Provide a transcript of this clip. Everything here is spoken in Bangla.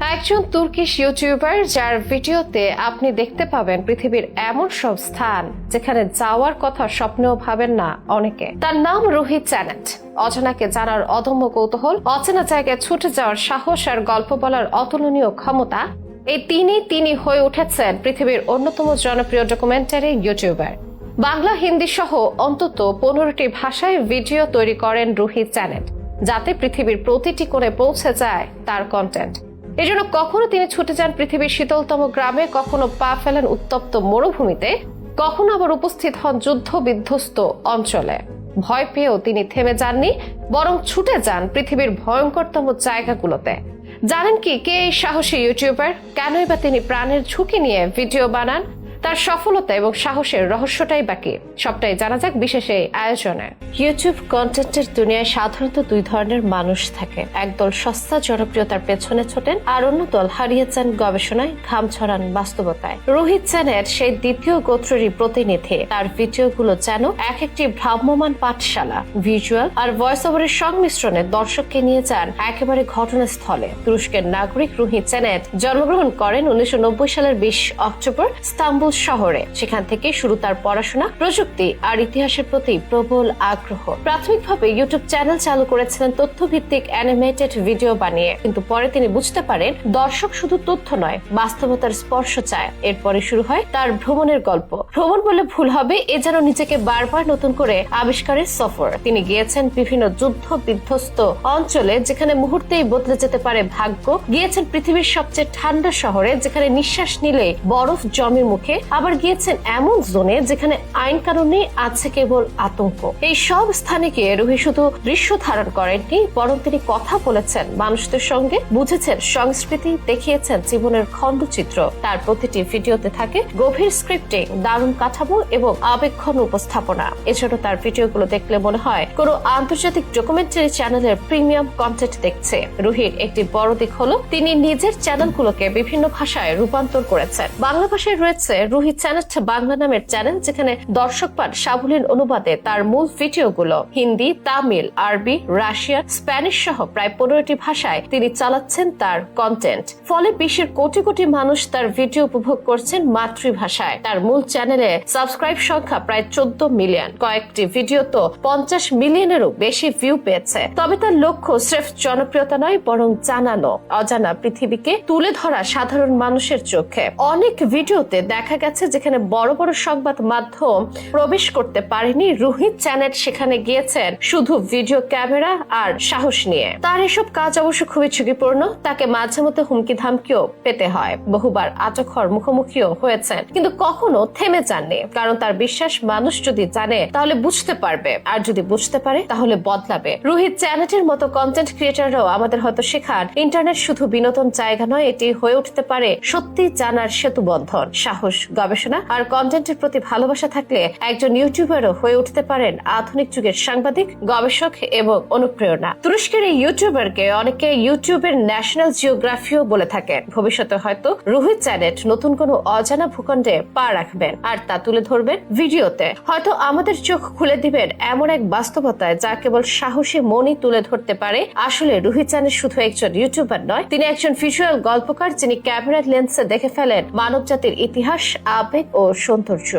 একজন তুর্কিশ ইউটিউবার যার ভিডিওতে আপনি দেখতে পাবেন পৃথিবীর এমন সব স্থান যেখানে যাওয়ার কথা স্বপ্নেও ভাবেন না অনেকে। তার নাম রোহিত চ্যানেট। অজানাকে জানার অদম্য কৌতূহল, অচেনা জায়গায় ছুটে যাওয়ার সাহস আর গল্প বলার অতুলনীয় ক্ষমতা এই তিনি তিনি হয়ে উঠেছেন পৃথিবীর অন্যতম জনপ্রিয় ডকুমেন্টারি ইউটিউবার বাংলা, হিন্দি সহ অন্তত পনেরোটি ভাষায় ভিডিও তৈরি করেন রোহিত চ্যানেট, যাতে পৃথিবীর প্রতিটি কোণে পৌঁছে যায় তার কন্টেন্ট এজন্য কখনো তিনি ছুটে যান পৃথিবীর শীতলতম গ্রামে, কখনো পা ফেলেন উত্তপ্ত মরুভূমিতে, কখনো আবার উপস্থিত হন যুদ্ধ বিধ্বস্ত অঞ্চলে। ভয় পেয়েও তিনি থেমে যাননি, বরং ছুটে যান পৃথিবীর ভয়ঙ্করতম জায়গাগুলোতে। জানেন কি, কে এই সাহসী ইউটিউবার? কেনই বা তিনি প্রাণের ঝুঁকি নিয়ে ভিডিও বানান? তার সফলতা এবং সাহসের রহস্যটাই বাকি। সবটাই জানা যাক বিশেষ এই আয়োজনে। ইউটিউব কন্টেন্টের দুনিয়ায় সাধারণত দুই ধরনের মানুষ থাকে। একদল সস্তা, জনপ্রিয়তার পেছনে ছোটেন, আর অন্য দল হারিয়ে যান গবেষণায় ঘাম ছড়ান বাস্তবতায়। রোহিত চ্যানের সেই দ্বিতীয় গোত্রেরই প্রতিনিধি। তার ভিডিওগুলো যেন এক একটি ভ্রাম্যমান পাঠশালা, ভিজুয়াল আর ভয়েস ওভারের সংমিশ্রণে দর্শককে নিয়ে যান একেবারে ঘটনাস্থলে। তুরস্কের নাগরিক রোহিত চ্যানেট জন্মগ্রহণ করেন উনিশশো নব্বই সালের বিশ অক্টোবর, ইস্তাম্বুল শহরে। সেখান থেকে শুরু তার পড়াশোনা, প্রযুক্তি আর ইতিহাসের প্রতি প্রবল আগ্রহ। প্রাথমিকভাবে ইউটিউব চ্যানেল চালু করেছিলেন তথ্যভিত্তিক অ্যানিমেটেড ভিডিও বানিয়ে। কিন্তু পরে তিনি বুঝতে পারেন, দর্শক শুধু তথ্য নয়, বাস্তবতার স্পর্শ চায়। এরপরে শুরু হয় তার ভ্রমণের গল্প। ভ্রমণ বলে ভুল হবে, এ যেন নিজেকে বারবার নতুন করে আবিষ্কারের সফর। তিনি গিয়েছেন বিভিন্ন যুদ্ধ বিধ্বস্ত অঞ্চলে, যেখানে মুহূর্তেই বদলে যেতে পারে ভাগ্য। গিয়েছেন পৃথিবীর সবচেয়ে ঠান্ডা শহরে, যেখানে নিঃশ্বাস নিলে বরফ জমে মুখে। আবার গিয়েছেন এমন জোনে, যেখানে আইন কানুনে আছে কেবল আতঙ্ক। এই সব স্থানে গিয়ে রুহি শুধু দৃশ্য ধারণ করেননি, বরং তিনি কথা বলেছেন মানুষদের সঙ্গে, বুঝেছেন সংস্কৃতি, দেখিয়েছেন জীবনের খণ্ডচিত্র। তার প্রতিটি ভিডিওতে থাকে গভীর স্ক্রিপ্টিং দারুণ কাঠামো এবং আবেগঘন উপস্থাপনা। এছাড়াও তার ভিডিওগুলো দেখলে মনে হয় কোনো আন্তর্জাতিক ডকুমেন্টারি চ্যানেলের প্রিমিয়াম কন্টেন্ট দেখছে। রুহির একটি বড় দিক হলো, তিনি নিজের চ্যানেলগুলোকে বিভিন্ন ভাষায় রূপান্তর করেছেন। বাংলা ভাষায় রয়েছে রুহিত চ্যানেল বাংলা নামের চ্যানেল, যেখানে দর্শক পান সাবলীল অনুবাদে তার মূল ভিডিওগুলো। হিন্দি, তামিল, আরবি, রাশিয়ান, স্প্যানিশ সহ প্রায় পনেরোটি ভাষায় তিনি চালাচ্ছেন তার কন্টেন্ট ফলে বিশ্বের কোটি কোটি মানুষ তার ভিডিও উপভোগ করছেন মাতৃভাষায়। তার মূল চ্যানেলে সাবস্ক্রাইব সংখ্যা প্রায় চোদ্দ মিলিয়ন। কয়েকটি ভিডিও তো পঞ্চাশ মিলিয়নেরও বেশি ভিউ পেয়েছে। তবে তার লক্ষ্য স্রেফ জনপ্রিয়তা নয়, বরং জানানো। অজানা পৃথিবীকে তুলে ধরা সাধারণ মানুষের চোখে। অনেক ভিডিওতে দেখা গেছে যেখানে বড় বড় সংবাদ মাধ্যম প্রবেশ করতে পারেনি। রোহিত চ্যানেল সেখানে গিয়েছেন শুধু ভিডিও ক্যামেরা আর সাহস নিয়ে। তার এসব কাজ অবশ্য খুবই ঝুঁকিপূর্ণ। তাকে মাঝে মধ্যে হুমকি ধামকিও পেতে হয়। বহুবার আটক হওয়ার মুখোমুখিও হয়েছেন। কিন্তু কখনো থেমে যাননি কারণ তার বিশ্বাস মানুষ যদি জানে, তাহলে বুঝতে পারবে। আর যদি বুঝতে পারে, তাহলে বদলাবে। রোহিত চ্যানেটের মতো কন্টেন্ট ক্রিয়েটাররাও আমাদের হয়তো শেখান ইন্টারনেট শুধু বিনোদন জায়গা নয়, এটি হয়ে উঠতে পারে সত্যি জানার সেতু বন্ধন, সাহস, গবেষণা আর কন্টেন্টের প্রতি ভালোবাসা থাকলে একজন ইউটিউবারও হয়ে উঠতে পারেন আধুনিক যুগের সাংবাদিক, গবেষক এবং অনুপ্রেরণা। তুরস্কের এই ইউটিউবারকে অনেকে ইউটিউবের ন্যাশনাল জিওগ্রাফিও বলে থাকেন। ভবিষ্যতে হয়তো রোহিত চ্যানেট নতুন কোনো অজানা ভূখণ্ডে পা রাখবেন। আর তা তুলে ধরবেন ভিডিওতে। হয়তো আমাদের চোখ খুলে দিবেন এমন এক বাস্তবতায় যা কেবল সাহসী মনই তুলে ধরতে পারে। আসলে রোহিত চানের শুধু একজন ইউটিউবার নয়, তিনি একজন ভিজুয়াল গল্পকার যিনি ক্যামেরার লেন্সে দেখে ফেলেন মানব জাতির ইতিহাস, আবেগ ও সৌন্দর্য।